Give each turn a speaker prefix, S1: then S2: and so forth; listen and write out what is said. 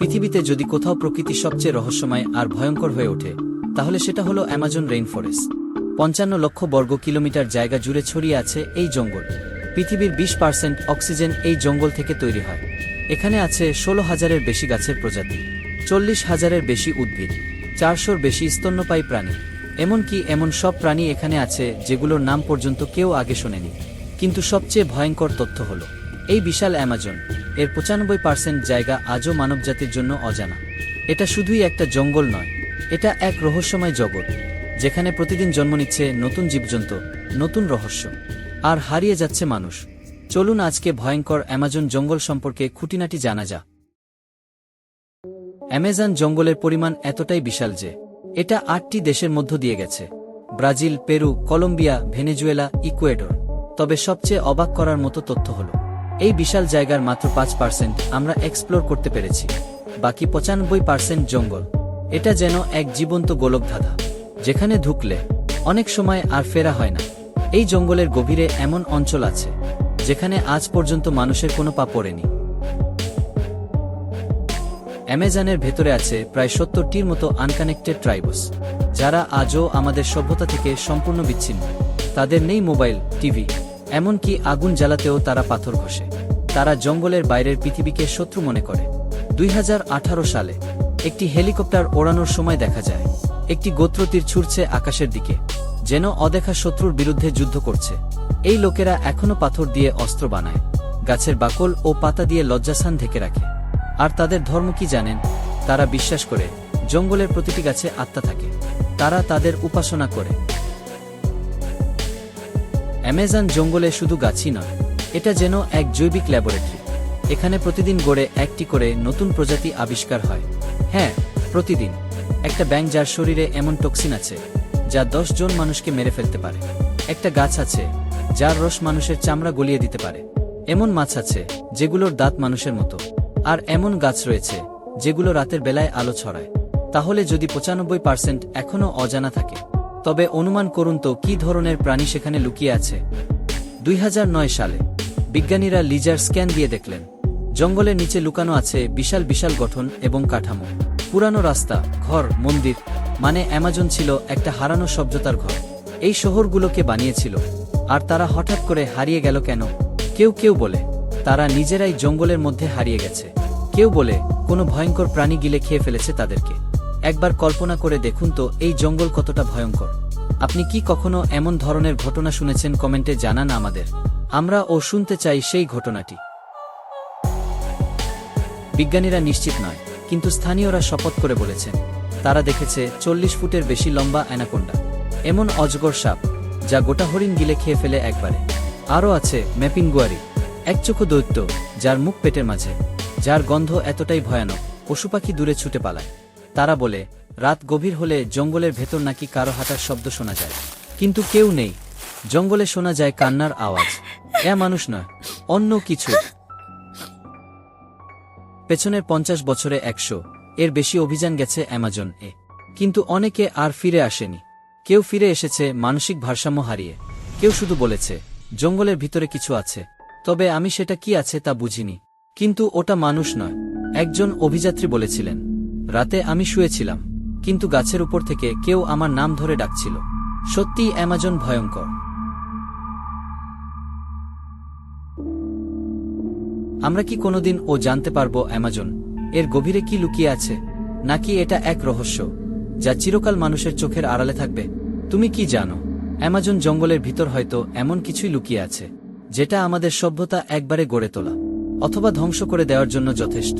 S1: পৃথিবীতে যদি কোথাও প্রকৃতি সবচেয়ে রহস্যময় আর ভয়ঙ্কর হয়ে ওঠে, তাহলে সেটা হলো অ্যামাজন রেইন ফরেস্ট পঞ্চান্ন লক্ষ বর্গ কিলোমিটার জায়গা জুড়ে ছড়িয়ে আছে এই জঙ্গল। পৃথিবীর বিশ পার্সেন্ট অক্সিজেন এই জঙ্গল থেকে তৈরি হয়। এখানে আছে ষোলো হাজারের বেশি গাছের প্রজাতি, চল্লিশ হাজারের বেশি উদ্ভিদ, চারশোর বেশি স্তন্যপায়ী প্রাণী। এমনকি এমন সব প্রাণী এখানে আছে যেগুলোর নাম পর্যন্ত কেউ আগে শোনেনি। কিন্তু সবচেয়ে ভয়ঙ্কর তথ্য হল, এই বিশাল অ্যামাজন এর পঁচানব্বই পার্সেন্ট জায়গা আজও মানবজাতির জন্য অজানা। এটা শুধুই একটা জঙ্গল নয়, এটা এক রহস্যময় জগৎ, যেখানে প্রতিদিন জন্ম নিচ্ছে নতুন জীবজন্তু, নতুন রহস্য। আর হারিয়ে যাচ্ছে মানুষ। চলুন আজকে ভয়ঙ্কর অ্যামাজন জঙ্গল সম্পর্কে খুঁটিনাটি জানা যা অ্যামাজন জঙ্গলের পরিমাণ এতটাই বিশাল যে, এটা আটটি দেশের মধ্য দিয়ে গেছে। Brazil, Peru, Colombia, Venezuela, Ecuador. তবে সবচেয়ে অবাক করার মতো তথ্য হল এই বিশাল জায়গার মাত্র পাঁচ পার্সেন্ট আমরা এক্সপ্লোর করতে পেরেছি। বাকি পঁচানব্বই পার্সেন্ট জঙ্গল। এটা যেন এক জীবন্ত গোলকধাঁধা, যেখানে ঢুকলে অনেক সময় আর ফেরা হয় না। এই জঙ্গলের গভীরে এমন অঞ্চল আছে, যেখানে আজ পর্যন্ত মানুষের কোনো পা পড়েনি। অ্যামাজনের ভেতরে আছে প্রায় সত্তরটির মতো আনকানেক্টেড ট্রাইবস, যারা আজও আমাদের সভ্যতা থেকে সম্পূর্ণ বিচ্ছিন্ন। তাদের নেই মোবাইল, টিভি এমনকি আগুন জ্বালাতেও তারা পাথর ঘষে। তারা জঙ্গলের বাইরের পৃথিবীকে শত্রু মনে করে। দুই হাজার আঠারো সালে একটি হেলিকপ্টার ওড়ানোর সময় দেখা যায়, একটি গোত্রতীর ছুটছে আকাশের দিকে, যেন অদেখা শত্রুর বিরুদ্ধে যুদ্ধ করছে। এই লোকেরা এখনও পাথর দিয়ে অস্ত্র বানায়, গাছের বাকল ও পাতা দিয়ে লজ্জাস্থান ঢেকে রাখে। আর তাদের ধর্ম কি জানেন? তারা বিশ্বাস করে, জঙ্গলের প্রতিটি গাছে আত্মা থাকে। তারা তাদের উপাসনা করে। অ্যামাজন জঙ্গলে শুধু গাছই নয়, এটা যেন এক জৈবিক ল্যাবরেটরি। এখানে প্রতিদিন গড়ে একটি করে নতুন প্রজাতি আবিষ্কার হয়। হ্যাঁ প্রতিদিন। একটা ব্যাং যার শরীরে এমন টক্সিন আছে, যা দশ জন মানুষকে মেরে ফেলতে পারে। একটা গাছ আছে, যার রস মানুষের চামড়া গলিয়ে দিতে পারে। এমন মাছ আছে, যেগুলোর দাঁত মানুষের মতো। আর এমন গাছ রয়েছে, যেগুলো রাতের বেলায় আলো ছড়ায়। তাহলে যদি পঁচানব্বই পার্সেন্ট এখনও অজানা থাকে তবে অনুমান করুন তো, কি ধরনের প্রাণী সেখানে লুকিয়ে আছে? দুই হাজার নয় সালে, বিজ্ঞানীরা লিজার স্ক্যান দিয়ে দেখলেন, জঙ্গলের নিচে লুকানো আছে বিশাল বিশাল গঠন এবং কাঠামো। পুরানো রাস্তা, ঘর, মন্দির মানে অ্যামাজন ছিল একটা হারানো সভ্যতার ঘর। এই শহরগুলোকে বানিয়েছিল, আর তারা হঠাৎ করে হারিয়ে গেল কেন? কেউ কেউ বলে, তারা নিজেরাই জঙ্গলের মধ্যে হারিয়ে গেছে। কেউ বলে, কোনো ভয়ঙ্কর প্রাণী গিলে খেয়ে ফেলেছে তাদেরকে। একবার কল্পনা করে দেখুন তো, এই জঙ্গল কতটা ভয়ঙ্কর। আপনি কি কখনো এমন ধরনের ঘটনা শুনেছেন কমেন্টে জানান আমাদের। আমরা ও শুনতে চাই সেই ঘটনাটি। বিজ্ঞানীরা নিশ্চিত নয়, কিন্তু স্থানীয়রা শপথ করে বলেছেন। তারা দেখেছে চল্লিশ ফুটের বেশি লম্বা অ্যানাকোন্ডা। এমন অজগর সাপ, যা গোটা হরিণ গিলে খেয়ে ফেলে একবারে। আরও আছে ম্যাপিনগুয়ারি, এক চোখো দৈত্য, যার মুখ পেটের মাঝে, যার গন্ধ এতটাই ভয়ানক, পশু পাখি দূরে ছুটে পালায়। তারা বলে, রাত গভীর হলে জঙ্গলের ভেতর নাকি কারও হাঁটার শব্দ শোনা যায়। কিন্তু কেউ নেই। জঙ্গলে শোনা যায় কান্নার আওয়াজ। এ মানুষ নয়, অন্য কিছু। পেছনের পঞ্চাশ বছরে একশো। এর বেশি অভিযান গেছে অ্যামাজন এ। কিন্তু অনেকে আর ফিরে আসেনি। কেউ ফিরে এসেছে মানসিক ভারসাম্য হারিয়ে। কেউ শুধু বলেছে, জঙ্গলের ভিতরে কিছু আছে। তবে আমি সেটা কি আছে তা বুঝিনি। কিন্তু ওটা মানুষ নয়। একজন অভিযাত্রী বলেছিলেন রাতে আমি শুয়েছিলাম, কিন্তু গাছের উপর থেকে কেউ আমার নাম ধরে ডাকছিল। সত্যিই অ্যামাজন ভয়ঙ্কর। আমরা কি কোনোদিন ও জানতে পারব অ্যামাজন, এর গভীরে কি লুকিয়ে আছে, নাকি এটা এক রহস্য, যা চিরকাল মানুষের চোখের আড়ালে থাকবে? তুমি কি জানো, অ্যামাজন জঙ্গলের ভিতর হয়তো এমন কিছুই লুকিয়ে আছে, যেটা আমাদের সভ্যতা একবারে গড়ে তোলা, অথবা ধ্বংস করে দেওয়ার জন্য যথেষ্ট।